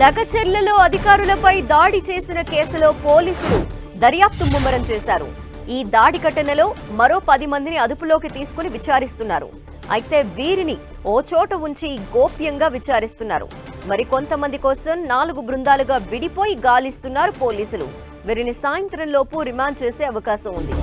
లగచెర్లలో అధికారులపై దాడి చేసిన కేసులో పోలీసులు దర్యాప్తు ముమ్మరం చేశారు. ఈ దాడి ఘటనలో మరో పది మందిని అదుపులోకి తీసుకుని విచారిస్తున్నారు. అయితే వీరిని ఓ చోట ఉంచి గోప్యంగా విచారిస్తున్నారు. మరి కొంతమంది కోసం నాలుగు బృందాలుగా విడిపోయి గాలిస్తున్నారు పోలీసులు. వీరిని సాయంత్రంలోపు రిమాండ్ చేసే అవకాశం ఉంది.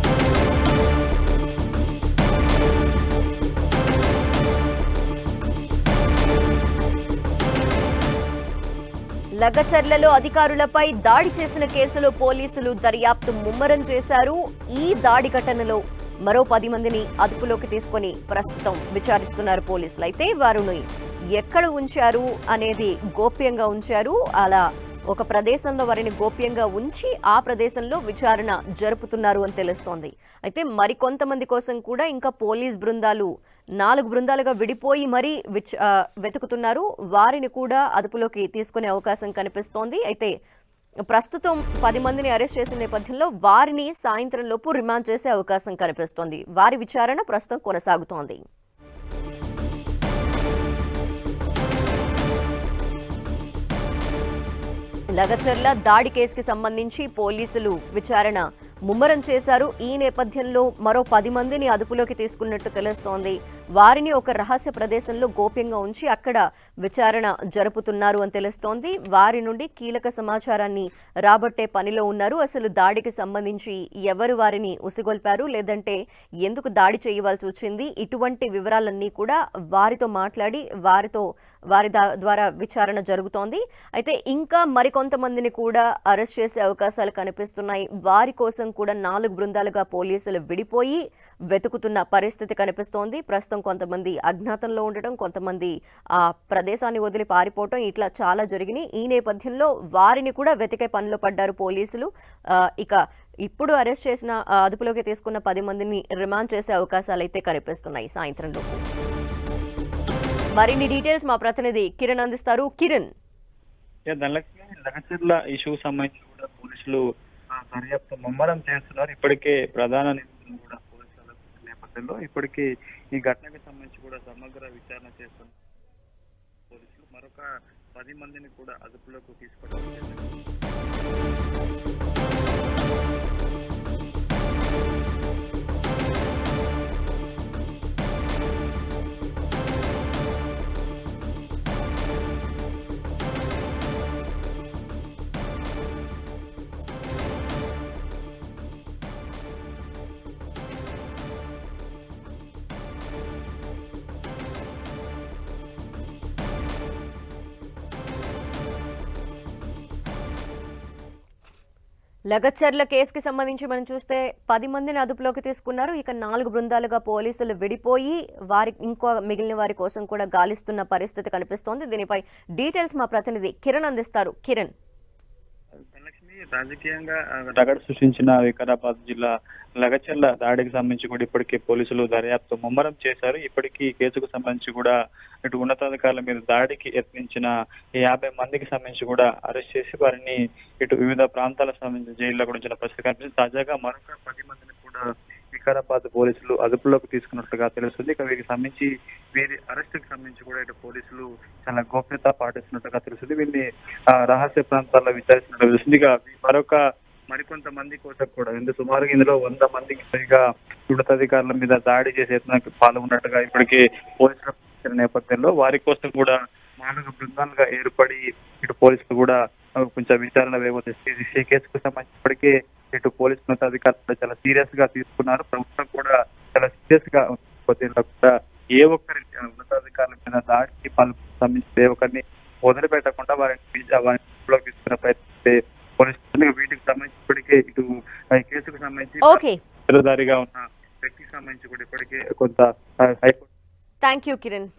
లగచర్లలో అధికారులపై దాడి చేసిన కేసులో పోలీసులు దర్యాప్తు ముమ్మరం చేశారు. ఈ దాడి ఘటనలో మరో పది మందిని అదుపులోకి తీసుకొని ప్రస్తుతం విచారిస్తున్నారు పోలీసులు. అయితే వారిని ఎక్కడ ఉంచారు అనేది గోప్యంగా ఉంచారు. అలా ఒక ప్రదేశంలో వారిని గోప్యంగా ఉంచి ఆ ప్రదేశంలో విచారణ జరుపుతున్నారు అని తెలుస్తోంది. అయితే మరికొంతమంది కోసం కూడా ఇంకా పోలీస్ బృందాలు నాలుగు బృందాలుగా విడిపోయి మరీ విచ్ వెతుకుతున్నారు. వారిని కూడా అదుపులోకి తీసుకునే అవకాశం కనిపిస్తోంది. అయితే ప్రస్తుతం పది మందిని అరెస్ట్ చేసిన నేపథ్యంలో వారిని సాయంత్రం లోపు రిమాండ్ చేసే అవకాశం కనిపిస్తోంది. వారి విచారణ ప్రస్తుతం కొనసాగుతోంది. లగచర్ల దాడి కేసుకి సంబంధించి పోలీసులు విచారణ ముమ్మరం చేశారు. ఈ నేపథ్యంలో మరో పది మందిని అదుపులోకి తీసుకున్నట్టు తెలుస్తోంది. వారిని ఒక రహస్య ప్రదేశంలో గోప్యంగా ఉంచి అక్కడ విచారణ జరుపుతున్నారు అని తెలుస్తోంది. వారి నుండి కీలక సమాచారాన్ని రాబట్టే పనిలో ఉన్నారు. అసలు దాడికి సంబంధించి ఎవరు వారిని ఉసిగొల్పారు? లేదంటే ఎందుకు దాడి చేయవలసి వచ్చింది? ఇటువంటి వివరాలన్నీ కూడా వారితో మాట్లాడి వారితో వారి దా- ద్వారా విచారణ జరుగుతోంది. అయితే ఇంకా మరికొంతమందిని కూడా అరెస్ట్ చేసే అవకాశాలు కనిపిస్తున్నాయి. వారి కోసం కూడా నాలుగు బృందాలుగా పోలీసులు విడిపోయి వెతుకుతున్న పరిస్థితి కనిపిస్తోంది. ప్రస్తుతం కొంతమంది అజ్ఞాతంలో ఉండటం కొంతమంది ఆ ప్రదేశాన్ని వదిలి పారిపోవటం ఇట్లా చాలా జరిగినాయి. ఈ నేపథ్యంలో వారిని కూడా వెతికే పనిలో పడ్డారు పోలీసులు. ఇక ఇప్పుడు అరెస్ట్ చేసిన అదుపులోకి తీసుకున్న పది మందిని రిమాండ్ చేసే అవకాశాలు అయితే కనిపిస్తున్నాయి సాయంత్రంలో మరిన్ని డీటెయిల్స్ మా ప్రతినిధి కిరణ్ అందిస్తారు. కిరణ్. ధనలక్ష్మి లగచర్ల ఇష్యూ సంబంధించి కూడా పోలీసులు దర్యాప్తు ముమ్మరం చేస్తున్నారు. ఇప్పటికే ప్రధాన నిందితులు కూడా పోలీసుల నేపథ్యంలో ఇప్పటికే ఈ ఘటనకు సంబంధించి కూడా సమగ్ర విచారణ చేస్తున్న పోలీసులు మరొక పది మందిని కూడా అదుపులోకి తీసుకోవడం లగచర్ల కేసుకి సంబంధించి మనం చూస్తే పది మందిని అదుపులోకి తీసుకున్నారు. ఇక నాలుగు బృందాలుగా పోలీసులు విడిపోయి వారి ఇంకో మిగిలిన వారి కోసం కూడా గాలిస్తున్న పరిస్థితి కనిపిస్తోంది. దీనిపై డీటెయిల్స్ మా ప్రతినిధి కిరణ్ అందిస్తారు. కిరణ్. రాజకీయంగా రగడ సృష్టించిన వికారాబాద్ జిల్లా లగచర్ల దాడికి సంబంధించి కూడా ఇప్పటికే పోలీసులు దర్యాప్తు ముమ్మరం చేశారు. ఇప్పటికీ కేసుకు సంబంధించి కూడా ఇటు ఉన్నతాధికారుల మీద దాడికి యత్నించిన యాభై మందికి సంబంధించి కూడా అరెస్ట్ చేసి వారిని ఇటు వివిధ ప్రాంతాలకు సంబంధించిన జైల్లో కూడా ఉంచిన పరిస్థితి కనిపిస్తుంది. తాజాగా మరొక పది మందిని కూడా వికారాబాద్ పోలీసులు అదుపులోకి తీసుకున్నట్లుగా తెలుస్తుంది. ఇక వీరికి సంబంధించి వీరి అరెస్టుకు సంబంధించి కూడా ఇటు పోలీసులు చాలా గోప్యత పాటిస్తున్నట్టుగా తెలుస్తుంది. వీరిని ఆ, రహస్య ప్రాంతాల్లో విచారిస్తున్నట్టు తెలుస్తుంది. ఇక మరొక మరికొంతమంది కోసం కూడా ఎందుకు సుమారుగా ఇందులో వంద మందికి పైగా ఉన్నతాధికారుల మీద దాడి చేసే పాల్గొన్నట్టుగా ఇప్పటికే పోలీసుల నేపథ్యంలో వారి కోసం కూడా నాలుగు బృందాలుగా ఏర్పడి ఇటు పోలీసులు కూడా కొంచెం విచారణ వేగొస్తుంది ఈ కేసుకు సంబంధించి. ఇప్పటికే ఇటు పోలీసు ఉన్నతాధికారులు చాలా సీరియస్గా తీసుకున్నారు. ప్రభుత్వం కూడా చాలా సీరియస్గా కూడా ఏ ఒక్కరి ఉన్నతాధికారుల మీద దాడికి పాల్గొన్న సంబంధించి ఏ ఒక్కరిని వదిలిపెట్టకుండా వారిని వారిని తీసుకున్న ప్రయత్నిస్తే పోలీసులు వీటికి సంబంధించి ఇప్పటికే ఇటు కేసుకు సంబంధించి ఉన్న వ్యక్తికి సంబంధించి కూడా ఇప్పటికే కొంత హైకోర్టు థ్యాంక్ యూ కిరణ్.